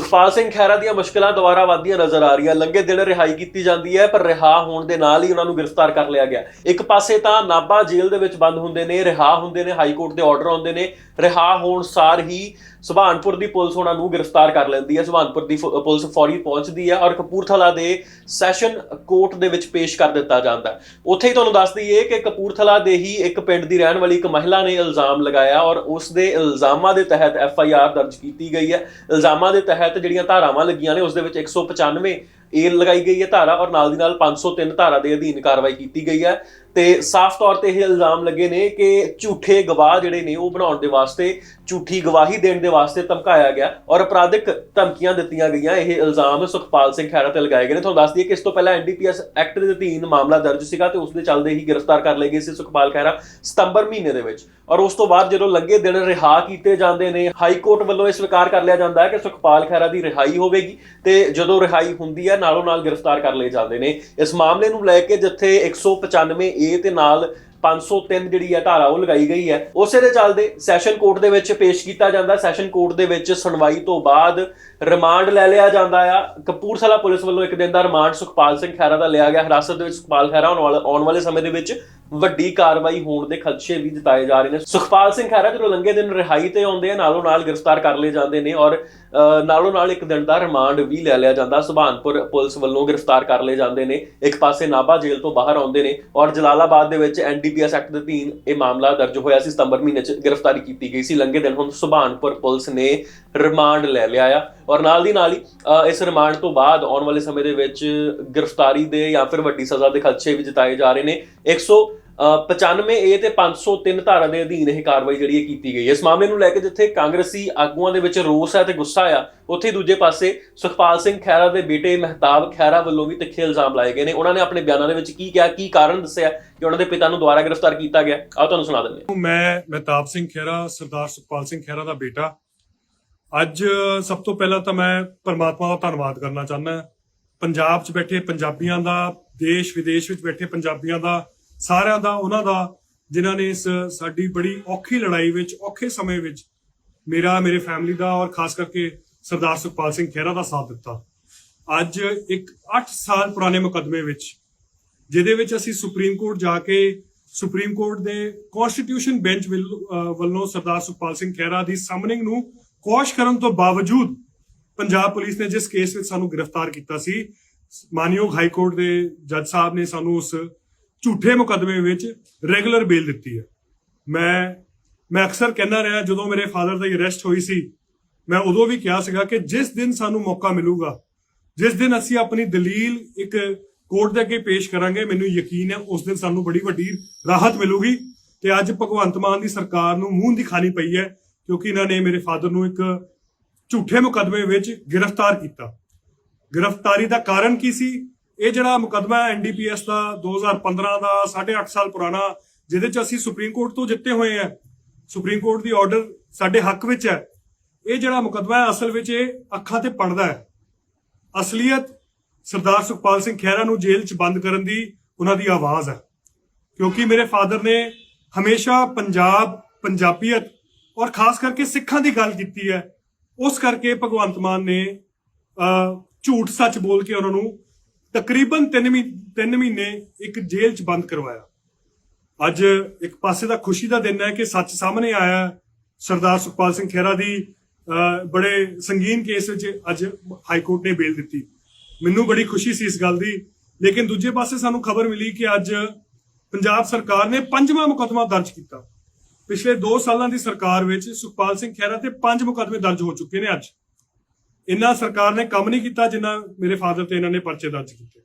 ਸੁਖਪਾਲ ਸਿੰਘ ਖਹਿਰਾ ਦੀਆਂ ਮੁਸ਼ਕਲਾਂ ਦੁਬਾਰਾ ਵਧਦੀਆਂ ਨਜ਼ਰ ਆ ਰਹੀਆਂ। ਲੰਗੇ ਦਿਨ ਰਿਹਾਈ ਕੀਤੀ ਜਾਂਦੀ ਹੈ, ਪਰ ਰਿਹਾ ਹੋਣ ਦੇ ਨਾਲ ਹੀ ਉਹਨਾਂ ਨੂੰ ਗ੍ਰਿਫਤਾਰ ਕਰ ਲਿਆ ਗਿਆ। ਇੱਕ ਪਾਸੇ ਤਾਂ ਨਾਭਾ ਜੇਲ੍ਹ ਦੇ ਵਿੱਚ ਬੰਦ ਹੁੰਦੇ ਨੇ, ਰਿਹਾ ਹੁੰਦੇ ਨੇ, ਹਾਈ ਕੋਰਟ ਦੇ ਆਰਡਰ ਆਉਂਦੇ ਨੇ। ਰਿਹਾ ਹੋਣ ਸਾਰ ਹੀ ਸੁਭਾਨਪੁਰ ਦੀ ਪੁਲਿਸ ਉਹਨਾਂ ਨੂੰ ਗ੍ਰਿਫਤਾਰ ਕਰ ਲੈਂਦੀ ਹੈ। ਸੁਭਾਨਪੁਰ ਦੀ ਪੁਲਿਸ ਫੌਰੀ ਪਹੁੰਚਦੀ ਹੈ ਔਰ ਕਪੂਰਥਲਾ ਦੇ ਸੈਸ਼ਨ ਕੋਰਟ ਦੇ ਵਿੱਚ ਪੇਸ਼ ਕਰ ਦਿੱਤਾ ਜਾਂਦਾ ਉੱਥੇ ਹੀ ਤੁਹਾਨੂੰ ਦੱਸ ਦਈਏ ਕਿ ਕਪੂਰਥਲਾ ਦੇ ਹੀ ਇੱਕ ਪਿੰਡ ਦੀ ਰਹਿਣ ਵਾਲੀ ਇੱਕ ਮਹਿਲਾ ਨੇ ਇਲਜ਼ਾਮ ਲਗਾਇਆ ਔਰ ਉਸ ਦੇ ਇਲਜ਼ਾਮਾਂ ਦੇ ਤਹਿਤ ਐਫ ਆਈ ਆਰ ਦਰਜ ਕੀਤੀ ਗਈ ਹੈ। ਇਲਜ਼ਾਮਾਂ ਦੇ ਤਹਿਤ ਜਿਹੜੀਆਂ ਧਾਰਾਵਾਂ ਲੱਗੀਆਂ ਨੇ, ਉਸ ਦੇ ਵਿੱਚ 195 ਏ ਲਗਾਈ ਗਈ ਹੈ ਧਾਰਾ ਔਰ ਨਾਲ ਦੀ ਨਾਲ 503 ਧਾਰਾ ਦੇ ਅਧੀਨ ਕਾਰਵਾਈ ਕੀਤੀ ਗਈ ਹੈ। ਤੇ ਸਾਫ਼ ਤੌਰ ਤੇ ਇਹ ਇਲਜ਼ਾਮ ਲੱਗੇ ਨੇ ਕਿ ਝੂਠੇ ਗਵਾਹ ਜਿਹੜੇ ਨੇ, ਉਹ ਬਣਾਉਣ ਦੇ ਵਾਸਤੇ, ਝੂਠੀ ਗਵਾਹੀ ਦੇਣ ਦੇ ਵਾਸਤੇ ਧਮਕਾਇਆ ਗਿਆ ਔਰ ਅਪਰਾਧਿਕ ਧਮਕੀਆਂ ਦਿੱਤੀਆਂ ਗਈਆਂ। ਇਹ ਇਲਜ਼ਾਮ ਸੁਖਪਾਲ ਸਿੰਘ ਖਹਿਰਾ ਤੇ ਲਗਾਏ ਗਏ ਨੇ। ਤੁਹਾਨੂੰ ਦੱਸ ਦਈਏ ਕਿ ਇਸ ਤੋਂ ਪਹਿਲਾਂ ਐਨਡੀਪੀਐਸ ਐਕਟ ਦੇ ਅਧੀਨ ਮਾਮਲਾ ਦਰਜ ਸੀਗਾ ਤੇ ਉਸ ਦੇ ਚੱਲਦੇ ਹੀ ਗ੍ਰਿਫਤਾਰ ਕਰ ਲਏ ਗਏ ਸੀ ਸੁਖਪਾਲ ਖਹਿਰਾ ਸਤੰਬਰ ਮਹੀਨੇ ਦੇ ਵਿੱਚ। ਔਰ ਉਸ ਤੋਂ ਬਾਅਦ ਜਦੋਂ ਲੰਗੇ ਦਿਨ ਰਿਹਾ ਕੀਤੇ ਜਾਂਦੇ ਨੇ, ਹਾਈ ਕੋਰਟ ਵੱਲੋਂ ਇਹ ਸਵੀਕਾਰ ਕਰ ਲਿਆ ਜਾਂਦਾ ਹੈ ਕਿ ਸੁਖਪਾਲ ਖਹਿਰਾ ਦੀ ਰਿਹਾਈ ਹੋਵੇਗੀ ਤੇ ਜਦੋਂ ਰਿਹਾਈ ਹੁੰਦੀ ਹੈ ਨਾਲੋਂ ਨਾਲ ਗ੍ਰਿਫਤਾਰ ਕਰ ਲਏ ਜਾਂਦੇ ਨੇ। ਇਸ ਮਾਮਲੇ ਨੂੰ ਲੈ ਕੇ ਜਿੱਥੇ 195 ਏ ਤੇ ਨਾਲ 503 ਜਿਹੜੀ ਹੈ ਧਾਰਾ ਉਹ ਲਗਾਈ ਗਈ ਹੈ। ਉਸੇ ਦੇ ਚੱਲਦੇ ਸੈਸ਼ਨ ਕੋਰਟ ਦੇ ਵਿੱਚ ਪੇਸ਼ ਕੀਤਾ ਜਾਂਦਾ। ਸੈਸ਼ਨ ਕੋਰਟ ਦੇ ਵਿੱਚ ਸੁਣਵਾਈ ਤੋਂ ਬਾਅਦ ਰਿਮਾਂਡ ਲੈ ਲਿਆ ਜਾਂਦਾ ਆ। ਕਪੂਰਥਲਾ ਪੁਲਿਸ ਵੱਲੋਂ ਇੱਕ ਦਿਨ ਦਾ ਰਿਮਾਂਡ ਸੁਖਪਾਲ ਸਿੰਘ ਖਹਿਰਾ ਦਾ ਲਿਆ ਗਿਆ। ਹਿਰਾਸਤ ਦੇ ਵਿੱਚ ਸੁਖਪਾਲ ਖਹਿਰਾ ਆਉਣ ਵਾਲੇ ਆਉਣ ਵਾਲੇ ਸਮੇਂ ਦੇ ਵਿੱਚ ਵੱਡੀ ਕਾਰਵਾਈ ਹੋਣ ਦੇ ਖਦਸ਼ੇ ਵੀ ਜਤਾਏ ਜਾ ਰਹੇ ਨੇ। ਸੁਖਪਾਲ ਸਿੰਘ ਖਹਿਰਾ ਜਦੋਂ ਲੰਗੇ ਦਿਨ ਰਿਹਾਈ ਤੇ ਆਉਂਦੇ ਆ, ਨਾਲੋਂ ਨਾਲ ਗ੍ਰਿਫਤਾਰ ਕਰ ਲਏ ਜਾਂਦੇ ਨੇ ਔਰ ਨਾਲੋਂ ਨਾਲ ਇੱਕ ਦਿਨ ਦਾ ਰਿਮਾਂਡ ਵੀ ਲੈ ਲਿਆ ਜਾਂਦਾ। ਸੁਭਾਨਪੁਰ ਪੁਲਿਸ ਵੱਲੋਂ ਗ੍ਰਿਫਤਾਰ ਕਰ ਲਏ ਜਾਂਦੇ ਨੇ। ਇੱਕ ਪਾਸੇ ਨਾਭਾ ਜੇਲ੍ਹ ਤੋਂ ਬਾਹਰ ਆਉਂਦੇ ਨੇ ਔਰ ਜਲਾਲਾਬਾਦ ਦੇ ਵਿੱਚ ਐਨਡੀਪੀਐਸ ਐਕਟ ਦੇ ਅਧੀਨ ਇਹ ਮਾਮਲਾ ਦਰਜ ਹੋਇਆ ਸੀ। ਸਤੰਬਰ ਮਹੀਨੇ 'ਚ ਗ੍ਰਿਫਤਾਰੀ ਕੀਤੀ ਗਈ ਸੀ। ਲੰਗੇ ਦਿਨ ਹੁਣ ਸੁਭਾਨਪੁਰ ਪੁਲਿਸ ਨੇ ਰਿਮਾਂਡ ਲੈ ਲਿਆ ਆ ਔਰ ਨਾਲ ਦੀ ਨਾਲ ਹੀ ਇਸ ਰਿਮਾਂਡ ਤੋਂ ਬਾਅਦ ਆਉਣ ਵਾਲੇ ਸਮੇਂ ਦੇ ਵਿੱਚ ਗ੍ਰਿਫਤਾਰੀ ਦੇ ਜਾਂ ਫਿਰ ਵੱਡੀ ਸਜ਼ਾ ਦੇ ਖਦਸ਼ੇ ਵੀ ਜਤਾਏ ਜਾ ਰਹੇ ਨੇ। 100 95 ਏ ਤੇ 503 ਧਾਰਾ ਦੇ ਅਧੀਨ ਇਹ ਕਾਰਵਾਈ ਜਿਹੜੀ ਹੈ ਕੀਤੀ ਗਈ ਹੈ। ਇਸ ਮਾਮਲੇ ਨੂੰ ਲੈ ਕੇ ਜਿੱਥੇ ਕਾਂਗਰਸੀ ਆਗੂਆਂ ਦੇ ਵਿੱਚ ਰੋਸ ਹੈ ਤੇ ਗੁੱਸਾ ਆ, ਉੱਥੇ ਦੂਜੇ ਪਾਸੇ ਸੁਖਪਾਲ ਸਿੰਘ ਖਹਿਰਾ ਦੇ ਬੇਟੇ ਮਹਿਤਾਬ ਖਹਿਰਾ ਵੱਲੋਂ ਵੀ ਤਿੱਖੇ ਇਲਜ਼ਾਮ ਲਾਏ ਗਏ ਨੇ। ਉਹਨਾਂ ਨੇ ਆਪਣੇ ਬਿਆਨਾਂ ਦੇ ਵਿੱਚ ਕੀ ਕਿਹਾ, ਕੀ ਕਾਰਨ ਦੱਸਿਆ ਕਿ ਉਹਨਾਂ ਦੇ ਪਿਤਾ ਨੂੰ ਦੁਬਾਰਾ ਗ੍ਰਿਫਤਾਰ ਕੀਤਾ ਗਿਆ। ਆਓ, ਤੁਹਾਨੂੰ ਸੁਣਾ ਦਿੰਦੇ ਹਾਂ। ਮੈਂ ਮਹਿਤਾਬ ਸਿੰਘ ਖਹਿਰਾ, ਸਰਦਾਰ ਸੁਖਪਾਲ ਸਿੰਘ ਖਹਿਰਾ ਦਾ ਬੇਟਾ। ਅੱਜ ਸਭ ਤੋਂ ਪਹਿਲਾਂ ਤਾਂ ਮੈਂ ਪਰਮਾਤਮਾ ਦਾ ਧੰਨਵਾਦ ਕਰਨਾ ਚਾਹੁੰਦਾ। ਪੰਜਾਬ 'ਚ ਬੈਠੇ ਪੰਜਾਬੀਆਂ ਦਾ ਦੇਸ਼ ਵਿਦੇਸ਼ ਵਿੱਚ ਬੈਠੇ ਪੰਜਾਬੀਆਂ ਦਾ ਸਾਰਿਆਂ ਦਾ, ਉਹਨਾਂ ਦਾ, ਜਿਨ੍ਹਾਂ ਨੇ ਇਸ ਸਾਡੀ ਬੜੀ ਔਖੀ ਲੜਾਈ ਵਿੱਚ, ਔਖੇ ਸਮੇਂ ਵਿੱਚ ਮੇਰਾ, ਮੇਰੇ ਫੈਮਿਲੀ ਦਾ ਔਰ ਖਾਸ ਕਰਕੇ ਸਰਦਾਰ ਸੁਖਪਾਲ ਸਿੰਘ ਖਹਿਰਾ ਦਾ ਸਾਥ ਦਿੱਤਾ। ਅੱਜ ਇੱਕ 8 ਸਾਲ ਪੁਰਾਣੇ ਮੁਕੱਦਮੇ ਵਿੱਚ, ਜਿਹਦੇ ਵਿੱਚ ਅਸੀਂ ਸੁਪਰੀਮ ਕੋਰਟ ਜਾ ਕੇ, ਸੁਪਰੀਮ ਕੋਰਟ ਦੇ ਕਨਸਟੀਟਿਊਸ਼ਨ ਬੈਂਚ ਵੱਲੋਂ ਸਰਦਾਰ ਸੁਖਪਾਲ ਸਿੰਘ ਖਹਿਰਾ ਦੀ ਸਮਨਿੰਗ ਨੂੰ ਕੋਸ਼ ਕਰਨ ਤੋਂ ਬਾਵਜੂਦ ਪੰਜਾਬ ਪੁਲਿਸ ਨੇ ਜਿਸ ਕੇਸ ਵਿੱਚ ਸਾਨੂੰ ਗ੍ਰਿਫਤਾਰ ਕੀਤਾ ਸੀ, ਮਾਨਯੋਗ ਹਾਈ ਕੋਰਟ ਦੇ ਜੱਜ ਸਾਹਿਬ ਨੇ ਸਾਨੂੰ ਉਸ ਝੂਠੇ ਮੁਕੱਦਮੇ ਵਿੱਚ ਰੈਗੂਲਰ ਬੇਲ ਦਿੱਤੀ ਹੈ। ਮੈਂ ਮੈਂ ਅਕਸਰ ਕਹਿੰਦਾ ਰਿਹਾ, ਜਦੋਂ ਮੇਰੇ ਫਾਦਰ ਦੀ ਅਰੈਸਟ ਹੋਈ ਸੀ, ਮੈਂ ਉਦੋਂ ਵੀ ਕਿਹਾ ਸੀਗਾ ਕਿ ਜਿਸ ਦਿਨ ਸਾਨੂੰ ਮੌਕਾ ਮਿਲੂਗਾ, ਜਿਸ ਦਿਨ ਅਸੀਂ ਆਪਣੀ ਦਲੀਲ ਇੱਕ ਕੋਰਟ ਦੇ ਅੱਗੇ ਪੇਸ਼ ਕਰਾਂਗੇ, ਮੈਨੂੰ ਯਕੀਨ ਹੈ ਉਸ ਦਿਨ ਸਾਨੂੰ ਬੜੀ ਵੱਡੀ ਰਾਹਤ ਮਿਲੂਗੀ ਤੇ ਅੱਜ ਭਗਵੰਤ ਮਾਨ ਦੀ ਸਰਕਾਰ ਨੂੰ ਮੂੰਹ ਦਿਖਾਣੀ ਪਈ ਹੈ, ਕਿਉਂਕਿ ਇਹਨਾਂ ਨੇ ਮੇਰੇ ਫਾਦਰ ਨੂੰ ਇੱਕ ਝੂਠੇ ਮੁਕੱਦਮੇ ਵਿੱਚ ਗ੍ਰਿਫਤਾਰ ਕੀਤਾ। ਗ੍ਰਿਫਤਾਰੀ ਦਾ ਕਾਰਨ ਕੀ ਸੀ? ਇਹ ਜਿਹੜਾ ਮੁਕੱਦਮਾ ਐਨਡੀਪੀਐਸ ਦਾ 2015 ਦਾ 8.5 ਸਾਲ ਪੁਰਾਣਾ, ਜਿਹਦੇ ਚ ਅਸੀਂ ਸੁਪਰੀਮ ਕੋਰਟ ਤੋਂ ਜਿੱਤੇ ਹੋਏ ਆ ਸੁਪਰੀਮ ਕੋਰਟ ਦੀ ਆਰਡਰ ਸਾਡੇ ਹੱਕ ਵਿੱਚ ਹੈ। ਇਹ ਜਿਹੜਾ ਮੁਕੱਦਮਾ ਹੈ, ਅਸਲ ਵਿੱਚ ਇਹ ਅੱਖਾਂ ਤੇ ਪੜਦਾ ਹੈ। ਅਸਲੀਅਤ ਸਰਦਾਰ ਸੁਖਪਾਲ ਸਿੰਘ ਖਹਿਰਾ ਨੂੰ ਜੇਲ੍ਹ 'ਚ ਬੰਦ ਕਰਨ ਦੀ ਉਹਨਾਂ ਦੀ ਆਵਾਜ਼ ਹੈ। ਕਿਉਂਕਿ ਮੇਰੇ ਫਾਦਰ ਨੇ ਹਮੇਸ਼ਾ ਪੰਜਾਬ, ਪੰਜਾਬੀਅਤ ਔਰ ਖਾਸ ਕਰਕੇ ਸਿੱਖਾਂ ਦੀ ਗੱਲ ਕੀਤੀ ਹੈ। ਉਸ ਕਰਕੇ ਭਗਵੰਤ ਮਾਨ ਨੇ ਝੂਠ ਸੱਚ ਬੋਲ ਕੇ ਉਹਨਾਂ ਨੂੰ ਤਕਰੀਬਨ 3 ਤਿੰਨ ਮਹੀਨੇ ਇੱਕ ਜੇਲ੍ਹ 'ਚ ਬੰਦ ਕਰਵਾਇਆ। ਅੱਜ ਇੱਕ ਪਾਸੇ ਦਾ ਖੁਸ਼ੀ ਦਾ ਦਿਨ ਹੈ ਕਿ ਸੱਚ ਸਾਹਮਣੇ ਆਇਆ ਸਰਦਾਰ ਸੁਖਪਾਲ ਸਿੰਘ ਖਹਿਰਾ ਦੀ ਅਹ, ਬੜੇ ਸੰਗੀਨ ਕੇਸ ਵਿੱਚ ਅੱਜ ਹਾਈ ਕੋਰਟ ਨੇ ਬੇਲ ਦਿੱਤੀ। ਮੈਨੂੰ ਬੜੀ ਖੁਸ਼ੀ ਸੀ ਇਸ ਗੱਲ ਦੀ। ਲੇਕਿਨ ਦੂਜੇ ਪਾਸੇ ਸਾਨੂੰ ਖਬਰ ਮਿਲੀ ਕਿ ਅੱਜ ਪੰਜਾਬ ਸਰਕਾਰ ਨੇ ਪੰਜਵਾਂ ਮੁਕੱਦਮਾ ਦਰਜ ਕੀਤਾ। ਪਿਛਲੇ 2 ਸਾਲਾਂ ਦੀ ਸਰਕਾਰ ਵਿੱਚ ਸੁਖਪਾਲ ਸਿੰਘ ਖਹਿਰਾ ਤੇ ਪੰਜ ਮੁਕੱਦਮੇ ਦਰਜ ਹੋ ਚੁੱਕੇ ਨੇ ਅੱਜ। ਇੰਨਾ ਸਰਕਾਰ ਨੇ ਕੰਮ ਨਹੀਂ ਕੀਤਾ ਜਿੰਨਾ ਮੇਰੇ ਫਾਦਰ ਤੇ ਇਹਨਾਂ ਨੇ ਪਰਚੇ ਦਰਜ ਕੀਤੇ।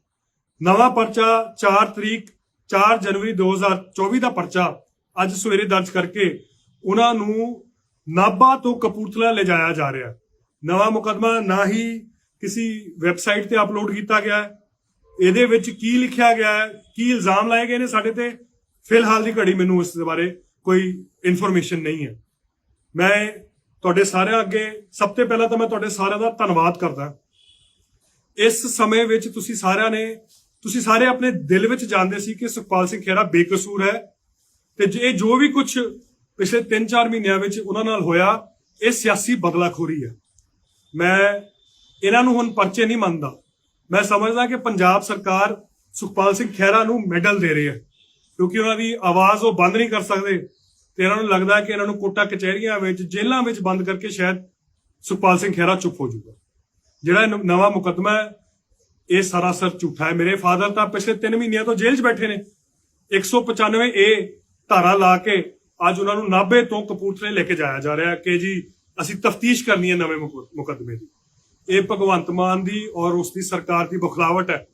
ਨਵਾਂ ਪਰਚਾ 4 ਤਰੀਕ 4 ਜਨਵਰੀ 2024 ਦਾ ਪਰਚਾ ਅੱਜ ਸਵੇਰੇ ਦਰਜ ਕਰਕੇ ਉਹਨਾਂ ਨੂੰ ਨਾਭਾ ਤੋਂ ਕਪੂਰਥਲਾ ਲਿਜਾਇਆ ਜਾ ਰਿਹਾ। ਨਵਾਂ ਮੁਕੱਦਮਾ ਨਾ ਹੀ ਕਿਸੇ ਵੈਬਸਾਈਟ ਤੇ ਅਪਲੋਡ ਕੀਤਾ ਗਿਆ ਹੈ। ਇਹਦੇ ਵਿੱਚ ਕੀ ਲਿਖਿਆ ਗਿਆ ਹੈ, ਕੀ ਇਲਜ਼ਾਮ ਲਾਏ ਗਏ ਨੇ ਸਾਡੇ ਤੇ, ਫਿਲਹਾਲ ਦੀ ਘੜੀ ਮੈਨੂੰ ਇਸ ਦੇ ਬਾਰੇ ਕੋਈ ਇਨਫੋਰਮੇਸ਼ਨ ਨਹੀਂ ਹੈ। ਮੈਂ ਤੁਹਾਡੇ ਸਾਰਿਆਂ ਅੱਗੇ ਸਭ ਤੋਂ ਪਹਿਲਾਂ ਤਾਂ ਮੈਂ ਤੁਹਾਡੇ ਸਾਰਿਆਂ ਦਾ ਧੰਨਵਾਦ ਕਰਦਾ। ਇਸ ਸਮੇਂ ਵਿੱਚ ਤੁਸੀਂ ਸਾਰਿਆਂ ਨੇ, ਤੁਸੀਂ ਸਾਰੇ ਆਪਣੇ ਦਿਲ ਵਿੱਚ ਜਾਣਦੇ ਸੀ ਕਿ ਸੁਖਪਾਲ ਸਿੰਘ ਖਹਿਰਾ ਬੇਕਸੂਰ ਹੈ ਤੇ ਇਹ ਜੋ ਵੀ ਕੁਝ ਪਿਛਲੇ 3-4 ਮਹੀਨਿਆਂ ਵਿੱਚ ਉਹਨਾਂ ਨਾਲ ਹੋਇਆ, ਇਹ ਸਿਆਸੀ ਬਦਲਾਖੋਰੀ ਹੈ। ਮੈਂ ਇਹਨਾਂ ਨੂੰ ਹੁਣ ਪਰਚੇ ਨਹੀਂ ਮੰਨਦਾ। ਮੈਂ ਸਮਝਦਾ ਕਿ ਪੰਜਾਬ ਸਰਕਾਰ ਸੁਖਪਾਲ ਸਿੰਘ ਖਹਿਰਾ ਨੂੰ ਮੈਡਲ ਦੇ ਰਹੀ ਹੈ, ਕਿਉਂਕਿ ਉਹਨਾਂ ਦੀ ਆਵਾਜ਼ ਉਹ ਬੰਦ ਨਹੀਂ ਕਰ ਸਕਦੇ। ਤੇ ਇਹਨਾਂ ਨੂੰ ਲੱਗਦਾ ਕਿ ਇਹਨਾਂ ਨੂੰ ਕੋਟਾ ਕਚਹਿਰੀਆਂ ਵਿੱਚ, ਜੇਲ੍ਹਾਂ ਵਿੱਚ ਬੰਦ ਕਰਕੇ ਸ਼ਾਇਦ ਸੁਖਪਾਲ ਸਿੰਘ ਖਹਿਰਾ ਚੁੱਪ ਹੋ ਜਾਊਗਾ। ਜਿਹੜਾ ਨਵਾਂ ਮੁਕੱਦਮਾ ਹੈ, ਇਹ ਸਰਾਸਰ ਝੂਠਾ ਹੈ। ਮੇਰੇ ਫਾਦਰ ਤਾਂ ਪਿਛਲੇ 3 ਮਹੀਨਿਆਂ ਤੋਂ ਜੇਲ੍ਹ 'ਚ ਬੈਠੇ ਨੇ। 195 ਏ ਧਾਰਾ ਲਾ ਕੇ ਅੱਜ ਉਹਨਾਂ ਨੂੰ ਨਾਭੇ ਤੋਂ ਕਪੂਰਥਲੇ ਲੈ ਕੇ ਜਾਇਆ ਜਾ ਰਿਹਾ ਕਿ ਜੀ, ਅਸੀਂ ਤਫਤੀਸ਼ ਕਰਨੀ ਹੈ ਨਵੇਂ ਮੁਕ- ਮੁਕੱਦਮੇ ਦੀ। ਇਹ ਭਗਵੰਤ ਮਾਨ ਦੀ ਔਰ ਉਸ ਦੀ ਸਰਕਾਰ ਦੀ ਬਖਲਾਵਟ ਹੈ।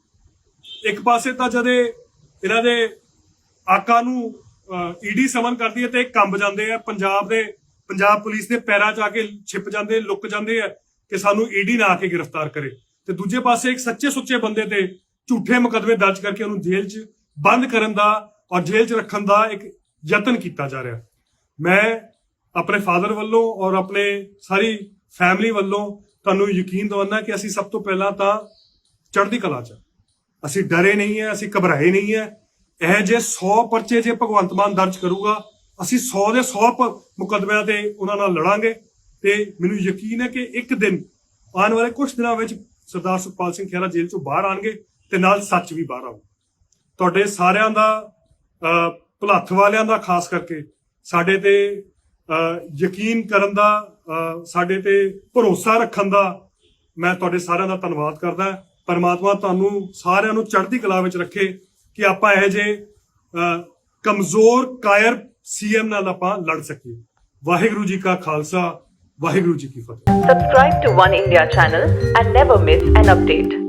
ਇੱਕ ਪਾਸੇ ਤਾਂ ਜਦੇ ਇਹਨਾਂ ਦੇ ਆਕਾ ਨੂੰ ਈਡੀ ਸਮਨ ਕਰਦੀ ਹੈ ਤੇ ਕੰਬ ਜਾਂਦੇ ਆ। ਪੰਜਾਬ ਦੇ ਪੰਜਾਬ ਪੁਲਿਸ ਦੇ ਪੈਰਾਂ 'ਚ ਆ ਕੇ ਛਿਪ ਜਾਂਦੇ, ਲੁੱਕ ਜਾਂਦੇ ਆ ਕਿ ਸਾਨੂੰ ਈਡੀ ਨਾ ਆ ਕੇ ਗ੍ਰਿਫਤਾਰ ਕਰੇ। ਤੇ ਦੂਜੇ ਪਾਸੇ ਇੱਕ ਸੱਚੇ ਸੁੱਚੇ ਬੰਦੇ ਤੇ ਝੂਠੇ ਮੁਕੱਦਮੇ ਦਰਜ ਕਰਕੇ ਉਹਨੂੰ ਜੇਲ੍ਹ 'ਚ ਬੰਦ ਕਰਨ ਦਾ ਔਰ ਜੇਲ੍ਹ 'ਚ ਰੱਖਣ ਦਾ ਇੱਕ ਯਤਨ ਕੀਤਾ ਜਾ ਰਿਹਾ। ਮੈਂ ਆਪਣੇ ਫਾਦਰ ਵੱਲੋਂ ਔਰ ਆਪਣੇ ਸਾਰੀ ਫੈਮਿਲੀ ਵੱਲੋਂ ਤੁਹਾਨੂੰ ਯਕੀਨ ਦਿਵਾਉਣਾ ਕਿ ਅਸੀਂ ਸਭ ਤੋਂ ਪਹਿਲਾਂ ਤਾਂ ਚੜ੍ਹਦੀ ਕਲਾ 'ਚ ਅਸੀਂ ਡਰੇ ਨਹੀਂ ਹੈ ਅਸੀਂ ਘਬਰਾਏ ਨਹੀਂ ਹੈ ਇਹ ਜੇ 100 ਪਰਚੇ ਜੇ ਭਗਵੰਤ ਮਾਨ ਦਰਜ ਕਰੂਗਾ ਅਸੀਂ 100 ਦੇ 100 ਪ- ਮੁਕੱਦਮਿਆਂ ਤੇ ਉਹਨਾਂ ਨਾਲ ਲੜਾਂਗੇ ਤੇ ਮੈਨੂੰ ਯਕੀਨ ਹੈ ਕਿ ਇੱਕ ਦਿਨ ਆਉਣ ਵਾਲੇ ਕੁਝ ਦਿਨਾਂ ਵਿੱਚ ਸਰਦਾਰ ਸੁਖਪਾਲ ਸਿੰਘ ਖਹਿਰਾ ਜੇਲ੍ਹ ਚੋਂ ਬਾਹਰ ਆਣਗੇ ਤੇ ਨਾਲ ਸੱਚ ਵੀ ਬਾਹਰ ਆਊ ਤੁਹਾਡੇ ਸਾਰਿਆਂ ਦਾ ਅਹ, ਭੁਲੱਥ ਵਾਲਿਆਂ ਦਾ ਖਾਸ ਕਰਕੇ ਸਾਡੇ ਤੇ ਯਕੀਨ ਕਰਨ ਦਾ ਸਾਡੇ ਤੇ ਭਰੋਸਾ ਰੱਖਣ ਦਾ ਮੈਂ ਤੁਹਾਡੇ ਸਾਰਿਆਂ ਦਾ ਧੰਨਵਾਦ ਕਰਦਾ। ਪਰਮਾਤਮਾ ਤੁਹਾਨੂੰ ਸਾਰਿਆਂ ਨੂੰ ਚੜ੍ਹਦੀ ਕਲਾ ਵਿੱਚ ਰੱਖੇ। ਕਿ ਆਪਾਂ ਇਹ ਜੇ ਕਮਜ਼ੋਰ ਕਾਇਰ ਸੀਐਮ ਨਾਲ ਆਪਾਂ ਲੜ ਸਕੀਏ ਵਾਹਿਗੁਰੂ ਜੀ ਕਾ ਖਾਲਸਾ ਵਾਹਿਗੁਰੂ ਜੀ ਕੀ ਫਤਿਹ subscribe to One India channel and never miss an update